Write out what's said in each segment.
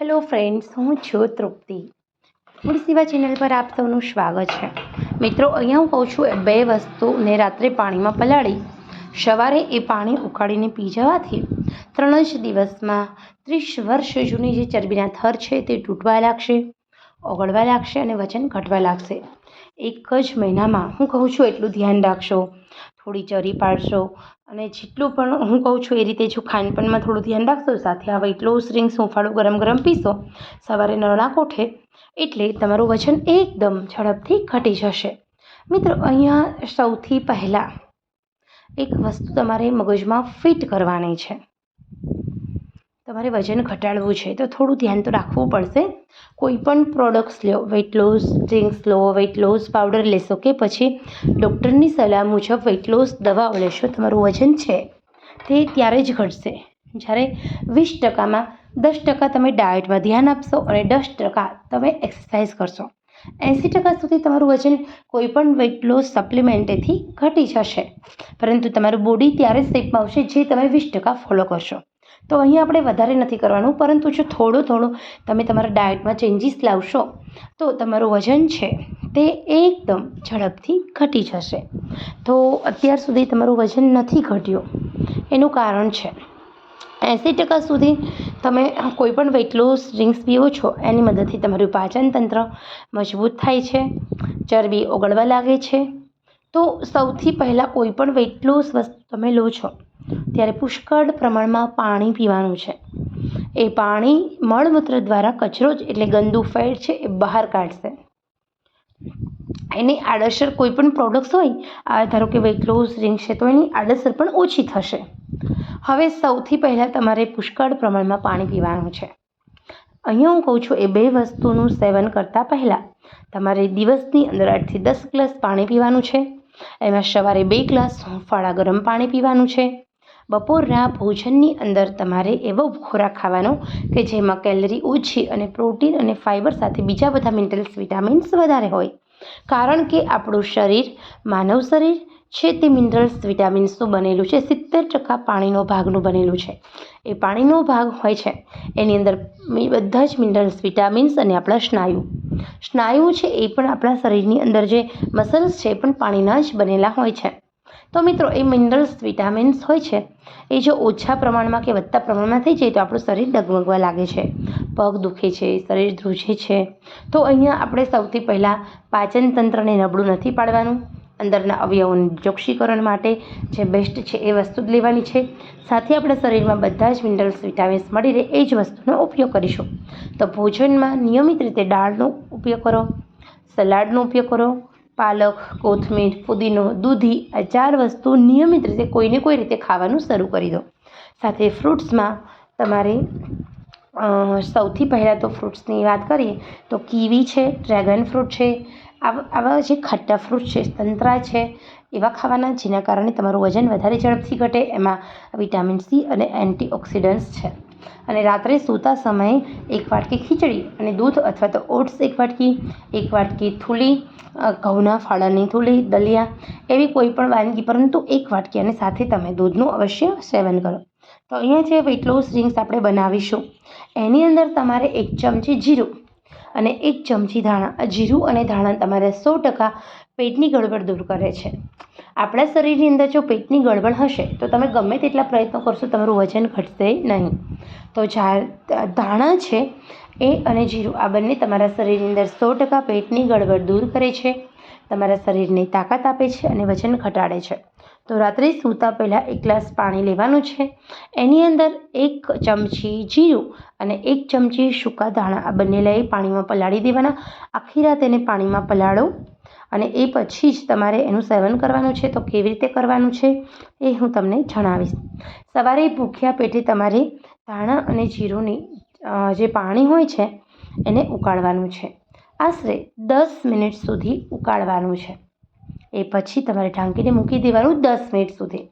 Hello friends હું છું તૃપ્તિ. Food સેવા ચેનલ પર આપ સૌનું સ્વાગત છે. મિત્રો, અહીંયા હું કહું છું બે વસ્તુને રાત્રે પાણીમાં પલાળી, સવારે એ પાણી ઉકાળીને પી જવાથી ત્રણ જ દિવસમાં ત્રીસ વર્ષ જૂની જે ચરબીના થર છે તે તૂટવા લાગશે, ઓગળવા લાગશે અને વજન ઘટવા લાગશે. એક જ મહિનામાં હું કહું છું એટલું ધ્યાન રાખશો, થોડી ચરી પાડશો અને જેટલું પણ હું કહું છું એ રીતે જો ખાનપાનમાં થોડું ધ્યાન રાખશો, સાથે આ વેઇટ લોસ હુંફાળું ગરમ ગરમ પીશો, સવારે નરણા કોઠે એટલે તમારું વજન એકદમ ઝડપથી ઘટી જશે. મિત્રો, અહીંયા સૌથી પહેલાં એક વસ્તુ તમારે મગજમાં ફિટ કરવાની છે. તમારે વજન ઘટાડવું છે, તો થોડું ધ્યાન તો રાખવું પડશે. કોઈ પણ products low weight loss drinks low weight loss powder લેશો કે પછી ડૉક્ટરની સલાહ મુજબ વેઇટ લોસ દવાઓ લેશો, તમારું વજન છે તે ત્યારે જ ઘટશે. જ્યારે વીસ ટકામાં દસ ટકા તમે ડાયટમાં ધ્યાન આપશો અને દસ ટકા તમે એક્સરસાઇઝ કરશો. એંસી ટકા સુધી તમારું વજન કોઈ પણ વેઇટ લોસ સપ્લિમેન્ટેથી ઘટી જશે. પરંતુ તમારું બોડી ત્યારે જ શેપમાં આવશે, જે તમે વીસ ટકા ફોલો કરશો. તો અહીં આપણે વધારે નથી કરવાનું, પરંતુ જો થોડું થોડું તમે તમારા ડાયટમાં ચેન્જીસ લાવશો, તો તમારું વજન છે તે એકદમ ઝડપથી ઘટી જશે. તો અત્યાર સુધી તમારું વજન નથી ઘટ્યું, એનું કારણ છે. એંસી ટકા સુધી તમે કોઈ પણ વેઇટ લોસ ડ્રિંક્સ પીવો છો, એની મદદથી તમારું પાચન તંત્ર મજબૂત થાય છે, ચરબી ઓગળવા લાગે છે. તો સૌથી પહેલાં કોઈપણ વેઇટ લોસ વસ્તુ તમે લો છો ત્યારે પુષ્કળ પ્રમાણમાં પાણી પીવાનું છે. એ પાણી મળમૂત્ર દ્વારા કચરો જ એટલે ગંદુ ફેટ છે એ બહાર કાઢશે. એની આડઅસર કોઈ પણ પ્રોડક્ટ્સ હોય, આ ધારો કે વેટ લોસ ડ્રિંક છે, તો એની આડઅસર પણ ઓછી થશે. હવે સૌથી પહેલાં તમારે પુષ્કળ પ્રમાણમાં પાણી પીવાનું છે. અહીંયા હું કહું છું, એ બે વસ્તુનું સેવન કરતાં પહેલાં તમારે દિવસની અંદર આઠથી દસ ગ્લાસ પાણી પીવાનું છે. એમાં સવારે બે ગ્લાસ ફાળા ગરમ પાણી પીવાનું છે. બપોરના ભોજનની અંદર તમારે એવો ખોરાક ખાવાનો કે જેમાં કેલરી ઓછી અને પ્રોટીન અને ફાઇબર સાથે બીજા બધા મિનરલ્સ, વિટામિન્સ વધારે હોય. કારણ કે આપણું શરીર, માનવ શરીર છે તે મિનરલ્સ, વિટામિન્સનું બનેલું છે, સિત્તેર ટકા પાણીનો ભાગનું બનેલું છે. એ પાણીનો ભાગ હોય છે. એની અંદર બધા જ મિનરલ્સ, વિટામિન્સ અને આપણા સ્નાયુ. સ્નાયુ છે એ પણ આપણા શરીરની અંદર જે મસલ્સ છે એ પણ પાણીના જ બનેલા હોય છે. તો મિત્રો, એ મિનરલ્સ વિટામિન્સ હોય છે, એ જો ઓછા પ્રમાણમાં કે વધતા પ્રમાણમાં થઈ જાય તો આપણું શરીર ડગમગવા લાગે છે. પગ દુખે છે, શરીર ધ્રુજે છે. તો અહીંયા આપણે સૌથી પહેલાં પાચન તંત્રને નબળું નથી પાડવાનું. અંદરના અવયવોની ચોક્ષીકરણ માટે જે બેસ્ટ છે એ વસ્તુ જ લેવાની છે. સાથે આપણે શરીરમાં બધા જ મિનરલ્સ વિટામિન્સ મળી રહે એ જ વસ્તુનો ઉપયોગ કરીશું. તો ભોજનમાં નિયમિત રીતે દાળનો ઉપયોગ કરો, સલાડનો ઉપયોગ કરો પાલક, કોથમીર ફુદીનો દૂધી આ ચાર વસ્તુ નિયમિત રીતે કોઈને કોઈ રીતે ખાવાનું શરૂ કરી દો. સાથે ફ્રૂટ્સમાં તમારે સૌથી પહેલાં તો ફ્રૂટ્સની વાત કરીએ તો કીવી છે, ડ્રેગન ફ્રૂટ છે, આવા જે ખાટા ફ્રૂટ છે, સંતરા છે, એવા ખાવાના જેના કારણે તમારું વજન વધારે ઝડપથી ઘટે, એમાં વિટામિન સી અને એન્ટીઓક્સિડન્ટ્સ છે. અને રાત્રે સૂતા સમયે એક વાટકી ખીચડી અને દૂધ અથવા તો ઓટ્સ એક વાટકી એક વાટકી થૂલી ઘઉંના ફાળાની થૂલી, દલિયા એવી કોઈ પણ વાનગી, પરંતુ એક વાટકી અને સાથે તમે દૂધનું અવશ્ય સેવન કરો. તો અહીંયા જે વેટ લોસ ડ્રિંક્સ આપણે બનાવીશું. એની અંદર તમારે એક ચમચી જીરું અને એક ચમચી ધાણા. જીરું અને ધાણા તમારે સો ટકા પેટની ગડબડ દૂર કરે છે. આપણા શરીરની અંદર જો પેટની ગડબડ હશે, તો તમે ગમે તેટલા પ્રયત્નો કરશો, તમારું વજન ઘટશે નહીં. તો ધાણા છે એ અને જીરું, આ બંને તમારા શરીરની અંદર સો ટકા પેટની ગડબડ દૂર કરે છે, તમારા શરીરને તાકાત આપે છે અને વજન ઘટાડે છે. તો રાત્રે સૂતા પહેલાં એક ગ્લાસ પાણી લેવાનું છે. એની અંદર એક ચમચી જીરું અને એક ચમચી સૂકા ધાણા, આ બંને લઈ પાણીમાં પલાળી દેવાના. આખી રાત એને પાણીમાં પલાળો. અને એ પછી જ તમારે એનું સેવન કરવાનું છે, તો કેવી રીતે કરવાનું છે એ હું તમને જણાવીશ. સવારે ભૂખ્યા પેટે તમારે ધાણા અને જીરુંની જે પાણી હોય છે, એને ઉકાળવાનું છે. આશરે દસ મિનિટ સુધી ઉકાળવાનું છે. એ પછી તમારે ઢાંકીને મૂકી દેવાનું દસ મિનિટ સુધી.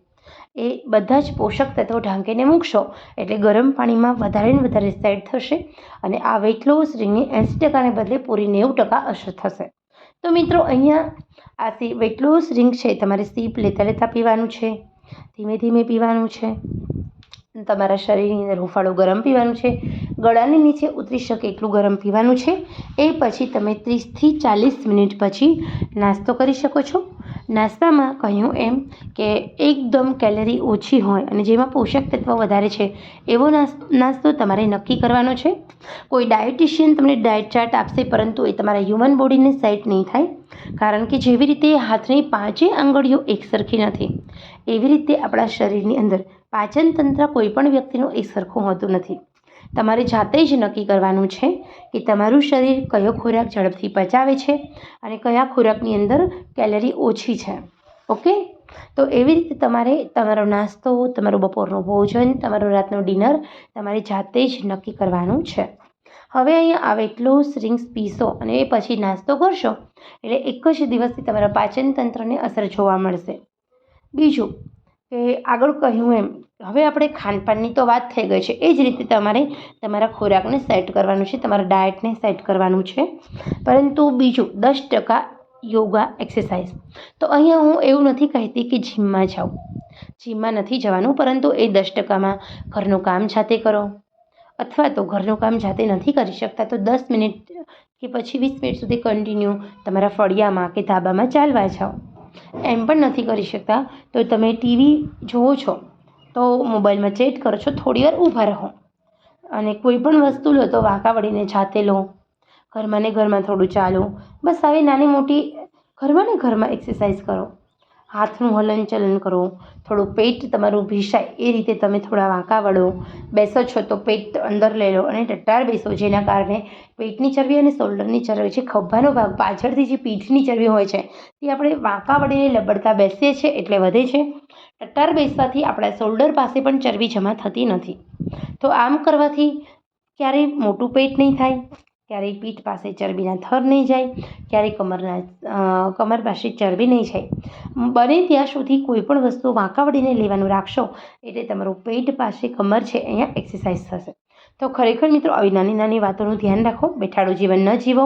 એ બધા જ પોષક તત્વો ઢાંકીને મૂકશો, એટલે ગરમ પાણીમાં વધારે ને વધારે સેટ થશે અને આ વેઇટ લોસ રિંગની એંસી ટકાને બદલે પૂરી નેવું ટકા અસર થશે. તો મિત્રો, અહીંયા આ સી જ રિંગ છે. તમારે સીપ લેતા લેતા પીવાનું છે. ધીમે ધીમે પીવાનું છે. તમારા શરીરની અંદર હુંફાળું ગરમ પીવાનું છે. ગળાની નીચે ઉતરી શકે એટલું ગરમ પીવાનું છે. એ પછી તમે ત્રીસથી ચાલીસ મિનિટ પછી નાસ્તો કરી શકો છો. નાસ્તામાં કહ્યું એમ કે એકદમ કેલરી ઓછી હોય અને જેમાં પોષક તત્વ વધારે છે, એવો નાસ- નાસ્તો તમારે નક્કી કરવાનો છે? કોઈ ડાયટિશિયન તમને ડાયટ ચાર્ટ આપશે પરંતુ એ તમારા હ્યુમન બોડીને સેટ નહીં થાય, કારણ કે જેવી રીતે હાથની પાંચે આંગળીઓ એકસરખી નથી, એવી રીતે આપણા શરીરની અંદર પાચન તંત્ર કોઈ પણ વ્યક્તિનું એક સરખું હોતું નથી. તમારે જાતે જ નક્કી કરવાનું છે કે તમારું શરીર કયો ખોરાક ઝડપથી પચાવે છે અને કયા ખોરાકની અંદર કેલરી ઓછી છે. ઓકે? તો એવી રીતે તમારે તમારો નાસ્તો, તમારું બપોરનું ભોજન, તમારું રાતનું ડિનર તમારે જાતે જ નક્કી કરવાનું છે. હવે અહીંયા આવે એટલું સ્ટ્રિંગ્સ પીશો અને એ પછી નાસ્તો કરશો એટલે એક જ દિવસથી તમારા પાચન તંત્રને અસર જોવા મળશે. બીજું કે આગળ કહ્યું એમ, હવે આપણે ખાનપાનની તો વાત થઈ ગઈ છે. એ જ રીતે તમારે તમારા ખોરાકને સેટ કરવાનું છે, તમારા ડાયટને સેટ કરવાનું છે. પરંતુ બીજું, દસ ટકા યોગા એક્સરસાઇઝ. તો અહીંયા હું એવું નથી કહેતી કે જીમમાં જાઓ. જીમમાં નથી જવાનું, પરંતુ એ દસ ટકામાં ઘરનું કામ જાતે કરો. અથવા તો ઘરનું કામ જાતે નથી કરી શકતા, તો દસ મિનિટ કે પછી વીસ મિનિટ સુધી કન્ટિન્યુ તમારા ફળિયામાં કે ધાબામાં ચાલવા જાઓ. એમ પણ નથી કરી શકતા. તો તમે ટીવી જુઓ છો, તો મોબાઈલમાં ચેટ કરો છો, થોડી વાર ઊભા રહો. અને કોઈ પણ વસ્તુ લો, તો વાંકા વળીને જાતે લો. ઘરમાં ને ઘરમાં થોડું ચાલો. બસ આવી નાની મોટી ઘરમાં ને ઘરમાં એક્સરસાઇઝ કરો. હાથનું હલન ચલન કરો. થોડું પેટ તમારું ભીસાય. એ રીતે તમે થોડા વાંકા વળો. બેસો છો તો પેટ અંદર લઈ લો અને ટટ્ટાર બેસો, જેના કારણે પેટની ચરબી અને શોલ્ડરની ચરબી જે ખભાનો ભાગ પાછળથી જે પીઠની ચરબી હોય છે, તે આપણે વાંકા વળીને લબડતા બેસીએ છીએ એટલે વધે છે. ટટ્ટાર બેસવાથી આપણા શોલ્ડર પાસે પણ ચરબી જમા થતી નથી. તો આમ કરવાથી ક્યારેય મોટું પેટ નહીં થાય. ક્યારેય પીઠ પાસે ચરબીના થર નહીં જાય, ક્યારેય કમરના કમર પાસે ચરબી નહીં જાય. બને ત્યાં સુધી કોઈ પણ વસ્તુ વાંકા વળીને લેવાનું રાખશો એટલે તમારું પેટ પાસે કમર છે, અહીંયા એક્સરસાઇઝ થશે. તો ખરેખર મિત્રો, આવી નાની નાની વાતોનું ધ્યાન રાખો, બેઠાડું જીવન ન જીવો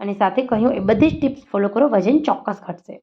અને સાથે કહ્યું, એ બધી જ ટિપ્સ ફોલો કરો, વજન ચોક્કસ ઘટશે.